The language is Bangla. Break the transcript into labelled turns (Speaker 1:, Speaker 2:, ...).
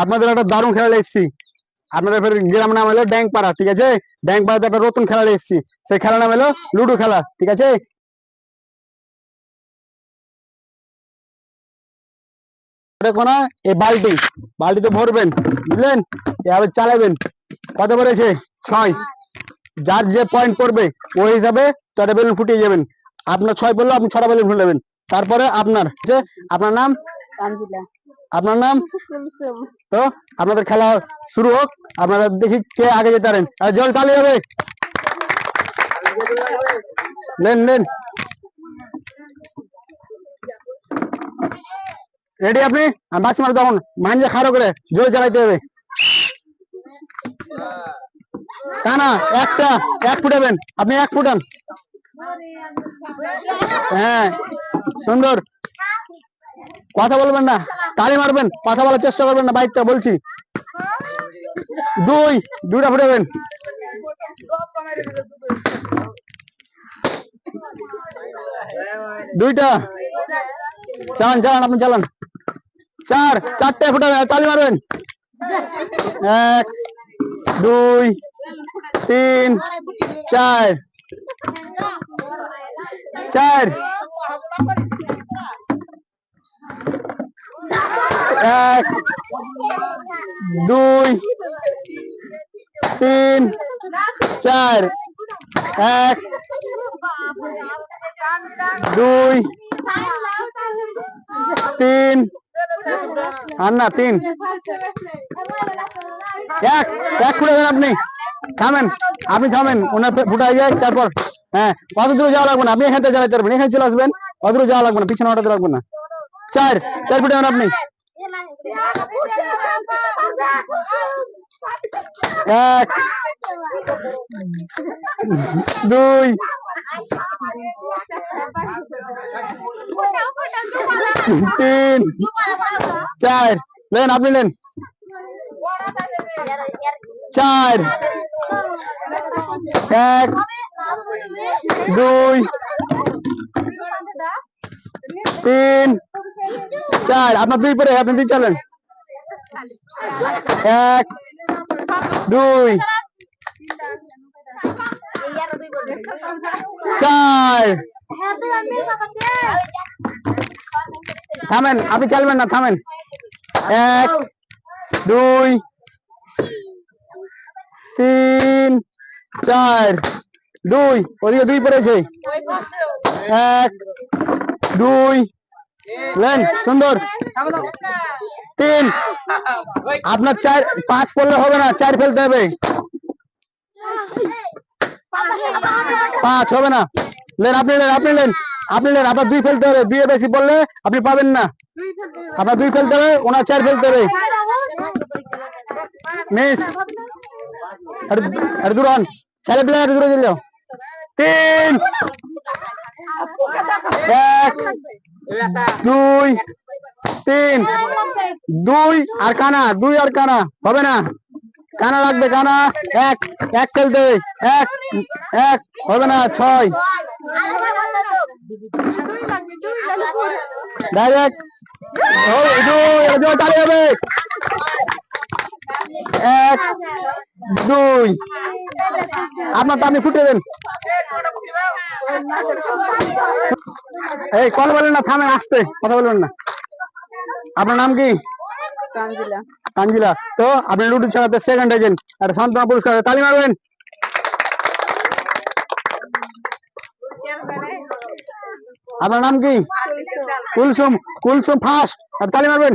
Speaker 1: আপনাদের একটা দারুণ খেলা এসেছি। আপনাদের গ্রাম নাম হলো ড্যাং পাড়া ঠিক আছে? ড্যাং একটা নতুন খেলা এসেছি। সেই খেলার নাম হলো লুডো খেলা, ঠিক আছে? কোনো এই বালতিতে ভরবেন, বুঝলেন? এভাবে চালাবেন। কত পড়েছে? ছয়। যার যে পয়েন্ট পড়বে, ওই হিসাবে ছটা বেলুন ফুটিয়ে যাবেন। আপনার ছয় পড়ল, আপনি ছটা বেলুন ফুটাবেন। তারপরে আপনার, যে আপনার নাম? আপনার নাম? তো আপনাদের খেলা শুরু হোক আপনারা দেখি কে আগে যেতে পারেন। জল চালিয়ে যাবে নেন নেন। রেডি আপনি? বাসি মারো তখন। মাঞ্জা খাড়ো করে জল চালাইতে হবে। কানা একটা এক ফুটাবেন আপনি এক ফুটান হ্যাঁ সুন্দর। কথা বলবেন না, তালি মারবেন, কথা বলার চেষ্টা করবেন না বাইকটা বলছি। দুই, দুইটা ফুটাবেন দুইটা। চালান চালান, আপনি চালান। চার, চারটে ফুটাবেন তালি মারবেন। এক, দুই, তিন, চার। চার। এক, দুই, তিন, চার, এক, দুই, তিন আর না তিন। এক এক ফুটে দেন আপনি। থামেন আপনি থামেন, ওনার ফুটাই যায়, তারপর হ্যাঁ অত দূরে যাওয়া লাগবে না, আপনি এখান থেকে পারবেন এখানে চলে আসবেন, অত দূরে যাওয়া লাগবে না, পিছনে ওঠাতে লাগবে না। চার চার ফুটে দেন আপনি। এক, দুই, তিন, চার। নেন, আপনি নেন। চার, এক, দুই, তিন চার, আপনার দুই পরে, আপনি দুই চলেন। এক, দুই, চার। থামেন, আপনি খেলবেন না, থামেন। এক, দুই, তিন, চার, দুই। ওদিকে দুই পড়েছে। এক, দুই লেন সুন্দর। তিন। আপনার চার, পাঁচ পড়লে হবে না, চার ফেলতে হবে। পাঁচ হবে না। লেন আপনি লেন আপনি লেন আপনি লেন আপনার দুই ফেলতে হবে। দুই বেশি পড়লে আপনি পাবেন না। আপনার দুই ফেলতে হবে, ওনার চার ফেলতে হবে। মিস, আরে দূর ছেলে পেলে দূরে দিল। তিন। এক। দুই, তিন, দুই আর কানা, দুই আর কানা, হবে না? কানা লাগবে, কানা। এক এক খেলতে, এক এক, হবে না, ছয়। ডাইরেক্ট হবে। এক, দুই। আপনার তো ফুটে দেন। এই কথা বলেন না থামেন আসতে কথা বলবেন না। আপনার নাম কি?
Speaker 2: তানজিলা।
Speaker 1: তানজিলা। তো আপনি লুডু ছাড়াতে সেকেন্ড হয়েছেন একটা সান্ত্বনা পুরস্কার তালি মারবেন। আপনার নাম কি? কুলসুম। কুলসুম ফার্স্ট আর তালি মারবেন।